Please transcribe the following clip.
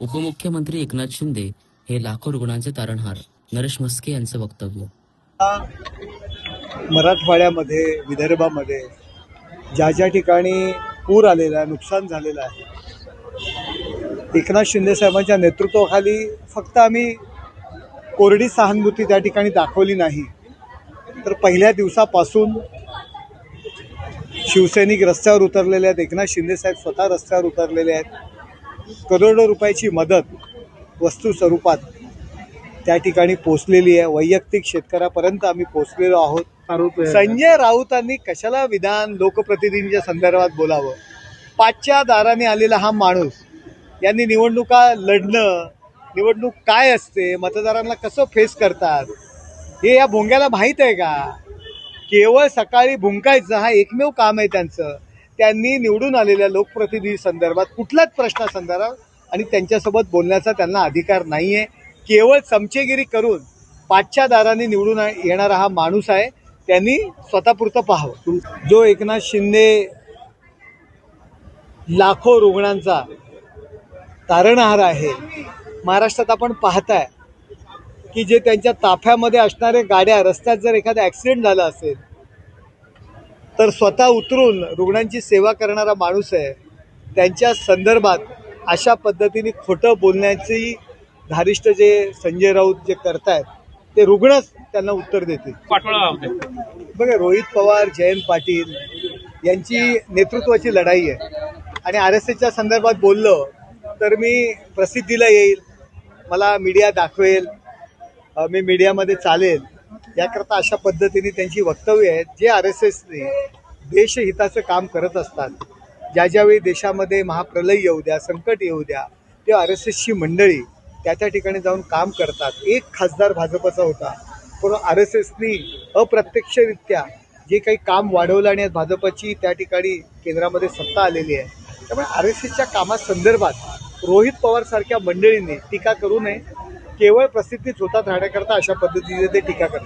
उपमुख्यमंत्री एकनाथ शिंदे हे लाखो रुग्णांचे तारणहार. नरेश म्हस्के यांचं वक्तव्य. मराठवाड्यामध्ये विदर्भामध्ये ज्या ज्या ठिकाणी पूर आलेला आहे नुकसान झालेलं आहे एकनाथ शिंदे साहेबांच्या नेतृत्वाखाली फक्त आम्ही कोरडी सहानुभूती त्या ठिकाणी दाखवली नाही. तर पहिल्या दिवसापासून शिवसैनिक रस्त्यावर उतरलेले आहेत एकनाथ शिंदे साहेब स्वतः रस्त्यावर उतरलेले आहेत. करोडो रुपयाची मदत वस्तू स्वरूपात त्या ठिकाणी पोचलेली आहे. वैयक्तिक शेतकऱ्यापर्यंत आम्ही पोचलेलो आहोत. संजय राऊतांनी कशाला विधान लोकप्रतिनिधींच्या संदर्भात बोलावं? पाचच्या दाराने आलेला हा माणूस यांनी निवडणुका लढणं निवडणूक काय असते मतदारांना कसं फेस करतात हे या भोंग्याला माहीत आहे का? केवळ सकाळी भुंकायचं हा एकमेव काम आहे त्यांचं. त्यांनी निवडून आलेल्या लोकप्रतिनिधी संदर्भात कुठल्याच प्रश्नासंदर्भात आणि त्यांच्यासोबत बोलण्याचा त्यांना अधिकार नाही आहे केवळ चमचेगिरी करून पाचच्या दाराने निवडून येणारा हा माणूस आहे. त्यांनी स्वतःपुरतं पाहावं. जो एकनाथ शिंदे लाखो रुग्णांचा तारणहार आहे. महाराष्ट्रात आपण पाहताय की जे त्यांच्या ताफ्यामध्ये असणाऱ्या गाड्या रस्त्यात जर एखादा ॲक्सिडेंट झाला असेल तर स्वतः उतरून रुग्णांची सेवा करणारा माणूस आहे. त्यांच्या संदर्भात अशा पद्धतीने खोटं बोलण्याची धारिष्ट जे संजय राऊत जे करतायत ते रुग्णच त्यांना उत्तर देतील. बघा रोहित पवार जयंत पाटील यांची नेतृत्वाची लढाई आहे. आणि आर एस एसच्या संदर्भात बोललो तर मी प्रसिद्धीला येईल मला मीडिया दाखवेल मी मीडियामध्ये चालेल. याकरता अशा पद्धतीने त्यांची वक्तव्य आहेत जे आर एस एसने देशहिताचं काम करत असतात. ज्या ज्यावेळी देशामध्ये महाप्रलय येऊ द्या संकट येऊ द्या ते आर एस एसची मंडळी त्या त्या ठिकाणी जाऊन काम करतात. एक खासदार भाजपचा होता पण आर एस एसनी अप्रत्यक्षरित्या जे काही काम वाढवलं आणि भाजपची त्या ठिकाणी केंद्रामध्ये सत्ता आलेली आहे. त्यामुळे आर एस एसच्या कामासंदर्भात रोहित पवारसारख्या मंडळींनी टीका करू नये. केवळ प्रसिद्धीच होतात राहण्याकरता अशा पद्धतीने ते टीका करतात.